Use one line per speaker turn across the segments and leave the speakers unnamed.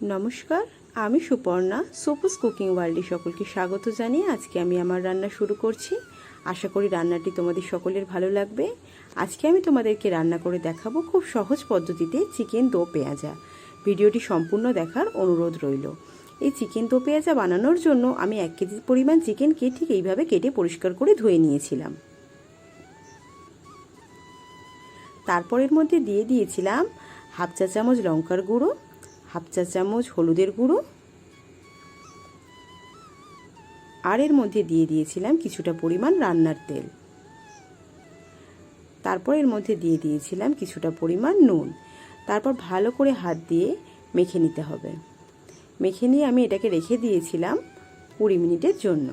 নমস্কার, আমি সুপর্ণা, সোপুস কুকিং ওয়ার্ল্ডে সকলকে স্বাগত জানিয়ে আজকে আমি আমার রান্না শুরু করছি। আশা করি রান্নাটি তোমাদের সকলের ভালো লাগবে। আজকে আমি তোমাদেরকে রান্না করে দেখাবো খুব সহজ পদ্ধতিতে চিকেন দো পেঁয়াজা। ভিডিওটি সম্পূর্ণ দেখার অনুরোধ রইল। এই চিকেন দো পেঁয়াজা বানানোর জন্য আমি এক কেজি পরিমাণ চিকেনকে ঠিক এইভাবে কেটে পরিষ্কার করে ধুয়ে নিয়েছিলাম। তারপর এর মধ্যে দিয়ে দিয়েছিলাম হাফ চা চামচ লঙ্কার গুঁড়ো হাফ চা চামচ হলুদের গুঁড়ো। আর এর মধ্যে দিয়ে দিয়েছিলাম কিছুটা পরিমাণ রান্নার তেল। তারপর এর মধ্যে দিয়ে দিয়েছিলাম কিছুটা পরিমাণ নুন। তারপর ভালো করে হাত দিয়ে মেখে নিতে হবে। মেখে নিয়ে আমি এটাকে রেখে দিয়েছিলাম কুড়ি মিনিটের জন্য।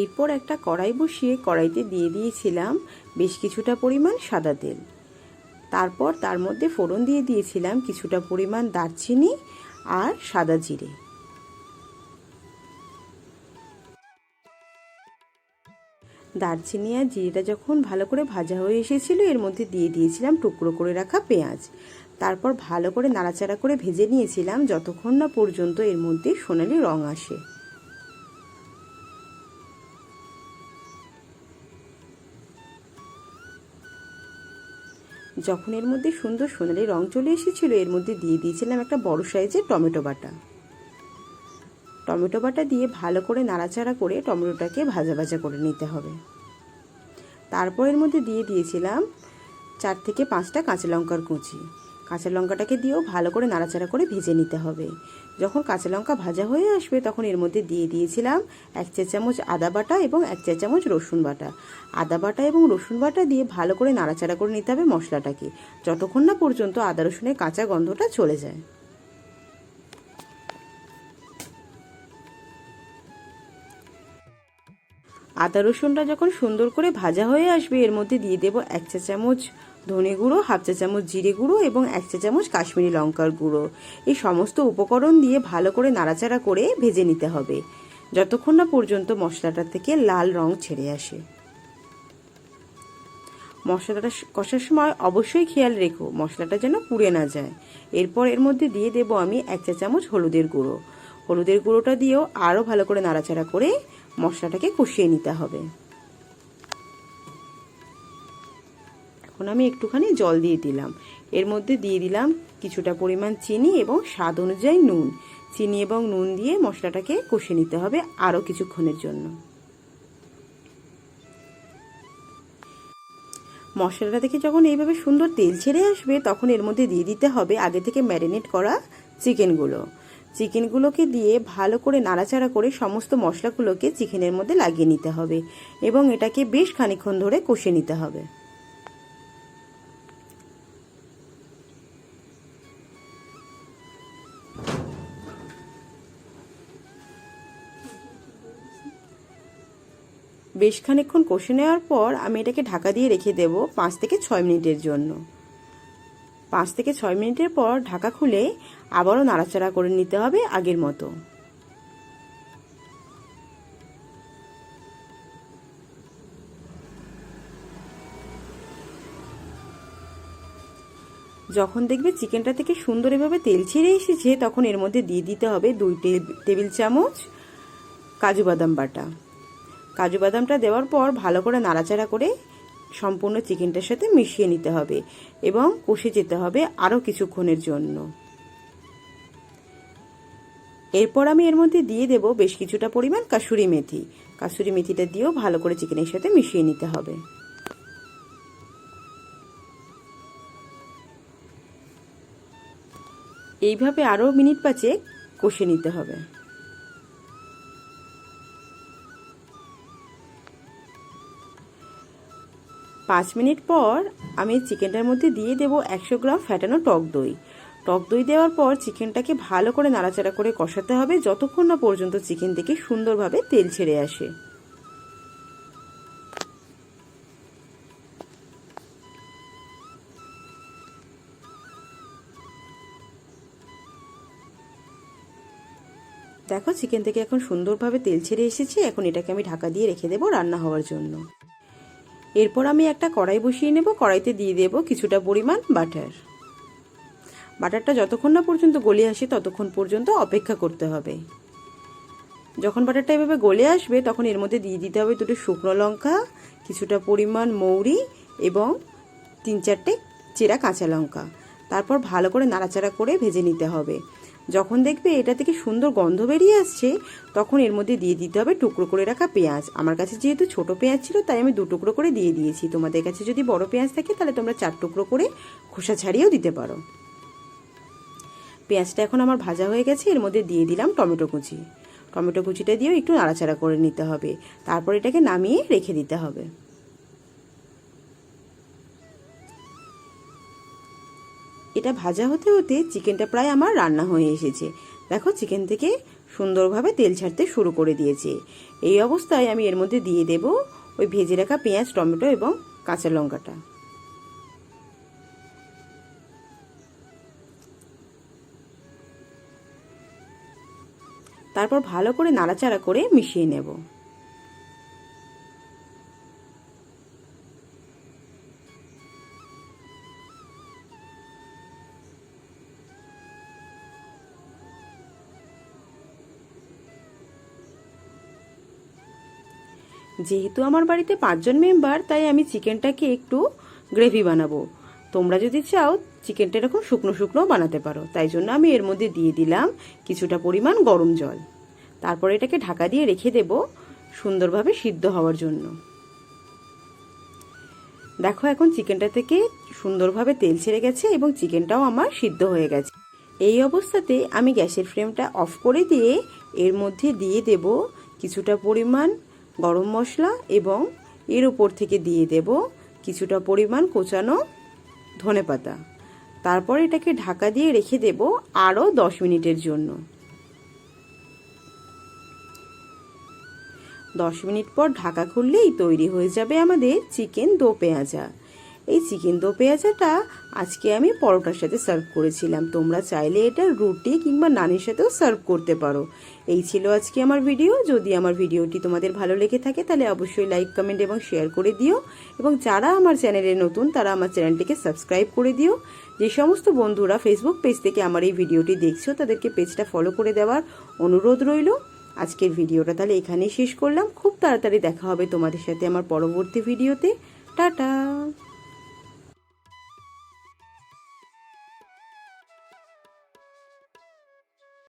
এরপর একটা কড়াই বসিয়ে কড়াইতে দিয়ে দিয়েছিলাম বেশ কিছুটা পরিমাণ সাদা তেল। তারপর তার মধ্যে ফোড়ন দিয়ে দিয়েছিলাম কিছুটা পরিমাণ দারচিনি আর সাদা জিরে। দারচিনি আর জিরেটা যখন ভালো করে ভাজা হয়ে এসেছিল, এর মধ্যে দিয়ে দিয়েছিলাম টুকরো করে রাখা পেঁয়াজ। তারপর ভালো করে নাড়াচাড়া করে ভেজে নিয়েছিলাম যতক্ষণ না পর্যন্ত এর মধ্যে সোনালি রং আসে। যখন এর মধ্যে সুন্দর সোনালি রং চলে এসেছিল, এর মধ্যে দিয়ে দিয়েছিলাম একটা বড় সাইজের টমেটো বাটা। টমেটো বাটা দিয়ে ভালো করে নাড়াচাড়া করে টমেটোটাকে ভাজা ভাজা করে নিতে হবে। তারপর এর মধ্যে দিয়ে দিয়েছিলাম চার থেকে পাঁচটা কাঁচা লঙ্কার কুচি। কাঁচা লঙ্কাটাকে দিয়েও ভালো করে নাড়াচাড়া করে ভেজে নিতে হবে। যখন কাঁচা লঙ্কা ভাজা হয়ে আসবে, তখন এর মধ্যে দিয়ে দিয়েছিলাম এক চা চামচ আদা বাটা এবং এক চা চামচ রসুন বাটা। আদা বাটা এবং রসুন বাটা দিয়ে ভালো করে নাড়াচাড়া করে নিতে হবে মশলাটাকে। যতক্ষণ না পর্যন্ত আদা রসুনের কাঁচা গন্ধটা চলে যায়। আদা রসুনটা যখন সুন্দর করে ভাজা হয়ে আসবে, এর মধ্যে দিয়ে দেবো এক চা চামচ ধনে গুঁড়ো, হাফ চা চামচ জিরে গুঁড়ো এবং এক চা চামচ কাশ্মীরি লঙ্কার গুঁড়ো। এই সমস্ত উপকরণ দিয়ে ভালো করে নাড়াচাড়া করে ভেজে নিতে হবে। যতক্ষণ না পর্যন্ত মশলাটা থেকে লাল রং ছেড়ে আসে। মশলাটা কষার সময় অবশ্যই খেয়াল রেখো, মশলাটা যেন পুড়ে না যায়। এরপর এর মধ্যে দিয়ে দেব আমি এক চা চামচ হলুদের গুঁড়ো। হলুদের গুঁড়োটা দিয়েও আরও ভালো করে নাড়াচাড়া করে মশলাটাকে কষিয়ে নিতে হবে। এখন আমি একটুখানি জল দিয়ে দিলাম। এর মধ্যে দিয়ে দিলাম কিছুটা পরিমাণ চিনি এবং স্বাদ অনুযায়ী নুন। চিনি এবং নুন দিয়ে মশলাটাকে কষে নিতে হবে আরও কিছুক্ষণের জন্য। মশলাটা থেকে যখন এইভাবে সুন্দর তেল ছেড়ে আসবে, তখন এর মধ্যে দিয়ে দিতে হবে আগে থেকে ম্যারিনেট করা চিকেনগুলো। চিকেনগুলোকে দিয়ে ভালো করে নাড়াচাড়া করে সমস্ত মশলাগুলোকে চিকেনের মধ্যে লাগিয়ে নিতে হবে এবং এটাকে বেশ খানিক্ষণ ধরে কষে নিতে হবে। বেশ খানিক্ষণ কষে নেওয়ার পর আমি এটাকে ঢাকা দিয়ে রেখে দেব পাঁচ থেকে ছয় মিনিটের জন্য। পাঁচ থেকে ছয় মিনিটের পর ঢাকা খুলে আবারও নাড়াচাড়া করে নিতে হবে আগের মতো। যখন দেখবে চিকেনটা থেকে সুন্দর এভাবে তেল ছেড়ে এসেছে, তখন এর মধ্যে দিয়ে দিতে হবে দুই টেবিল চামচ কাজু বাদাম বাটা। কাজু বাদামটা দেওয়ার পর ভালো করে নাড়াচাড়া করে সম্পূর্ণ চিকেনটার সাথে মিশিয়ে নিতে হবে এবং কষে যেতে হবে আরও কিছুক্ষণের জন্য। এরপর আমি এর মধ্যে দিয়ে দেব বেশ কিছুটা পরিমাণ কাসুরি মেথি। কাসুরি মেথিটা দিয়েও ভালো করে চিকেনের সাথে মিশিয়ে নিতে হবে। এইভাবে আরও মিনিট পাঁচে কষে নিতে হবে। পাঁচ মিনিট পর আমি চিকেনটার মধ্যে দিয়ে দেব একশো গ্রাম ফ্যাটানো টক দই। টক দই দেওয়ার পর চিকেনটাকে ভালো করে নাড়াচাড়া করে কষাতে হবে যতক্ষণ না পর্যন্ত চিকেন থেকে সুন্দরভাবে তেল ছেড়ে আসে। দেখো, চিকেন থেকে এখন সুন্দরভাবে তেল ছেড়ে এসেছে। এখন এটাকে আমি ঢাকা দিয়ে রেখে দেবো রান্না হওয়ার জন্য। এরপর আমি একটা কড়াই বসিয়ে নেব, কড়াইতে দিয়ে দেব কিছুটা পরিমাণ বাটার। বাটারটা যতক্ষণ না পর্যন্ত গলে আসে ততক্ষণ পর্যন্ত অপেক্ষা করতে হবে। যখন বাটারটা এভাবে গলে আসবে, তখন এর মধ্যে দিয়ে দিতে হবে দুটো শুকনো লঙ্কা, কিছুটা পরিমাণ মৌরি এবং তিন চারটে চেরা কাঁচা লঙ্কা। তারপর ভালো করে নাড়াচাড়া করে ভেজে নিতে হবে। যখন দেখবে এটা থেকে সুন্দর গন্ধ বেরিয়ে আসছে, তখন এর মধ্যে দিয়ে দিতে হবে টুকরো করে রাখা পেঁয়াজ। আমার কাছে যেহেতু ছোট পেঁয়াজ ছিল, তাই আমি দু টুকরো করে দিয়ে দিয়েছি। তোমাদের কাছে যদি বড় পেঁয়াজ থাকে, তাহলে তোমরা চার টুকরো করে খোসা ছাড়িয়েও দিতে পারো। পেঁয়াজটা এখন আমার ভাজা হয়ে গেছে, এর মধ্যে দিয়ে দিলাম টমেটো কুচি। টমেটো কুচিটা দিয়েও একটু নাড়াচাড়া করে নিতে হবে। তারপর এটাকে নামিয়ে রেখে দিতে হবে। এটা ভাজা হতে হতে চিকেনটা প্রায় আমার রান্না হয়ে এসেছে। দেখো, চিকেন থেকে সুন্দরভাবে তেল ছাড়তে শুরু করে দিয়েছে। এই অবস্থায় আমি এর মধ্যে দিয়ে দেব ওই ভেজে রাখা পেঁয়াজ, টমেটো এবং কাঁচা লঙ্কাটা। তারপর ভালো করে নাড়াচাড়া করে মিশিয়ে নেব। যেহেতু আমার বাড়িতে পাঁচজন মেম্বার, তাই আমি চিকেনটাকে একটু গ্রেভি বানাবো। তোমরা যদি চাও, চিকেনটা এরকম শুকনো শুকনো বানাতে পারো। তাই জন্য আমি এর মধ্যে দিয়ে দিলাম কিছুটা পরিমাণ গরম জল। তারপর এটাকে ঢাকা দিয়ে রেখে দেব সুন্দরভাবে সিদ্ধ হওয়ার জন্য। দেখো, এখন চিকেনটা থেকে সুন্দরভাবে তেল ছেড়ে গেছে এবং চিকেনটাও আমার সিদ্ধ হয়ে গেছে। এই অবস্থাতে আমি গ্যাসের ফ্লেমটা অফ করে দিয়ে এর মধ্যে দিয়ে দেব কিছুটা পরিমাণ গরম মশলা এবং এর উপর থেকে দিয়ে দেব কিছুটা পরিমাণ কোচানো ধনে পাতা। তারপর এটাকে ঢাকা দিয়ে রেখে দেব আরও দশ মিনিটের জন্য। দশ মিনিট পর ঢাকা খুললেই তৈরি হয়ে যাবে আমাদের চিকেন দো পেঁয়াজা। এই চিকেন দো পেঁয়াজাটা আজকে আমি পরোটার সাথে সার্ভ করেছিলাম। তোমরা চাইলে এটা রুটি কিংবা নানের সাথেও সার্ভ করতে পারো। এই ছিল আজকে আমার ভিডিও যদি আমার ভিডিওটি তোমাদের ভালো লেগে থাকে, তাহলে অবশ্যই লাইক কমেন্ট এবং শেয়ার করে দিও। এবং যারা আমার চ্যানেলে নতুন, তারা আমার চ্যানেলটিকে সাবস্ক্রাইব করে দিও। যে সমস্ত বন্ধুরা ফেসবুক পেজ থেকে আমার এই ভিডিওটি দেখছ, তাদেরকে পেজটা ফলো করে দেওয়ার অনুরোধ রইল। আজকের ভিডিওটা তাহলে এখানেই শেষ করলাম। খুব তাড়াতাড়ি দেখা হবে তোমাদের সাথে আমার পরবর্তী ভিডিওতে টাটা!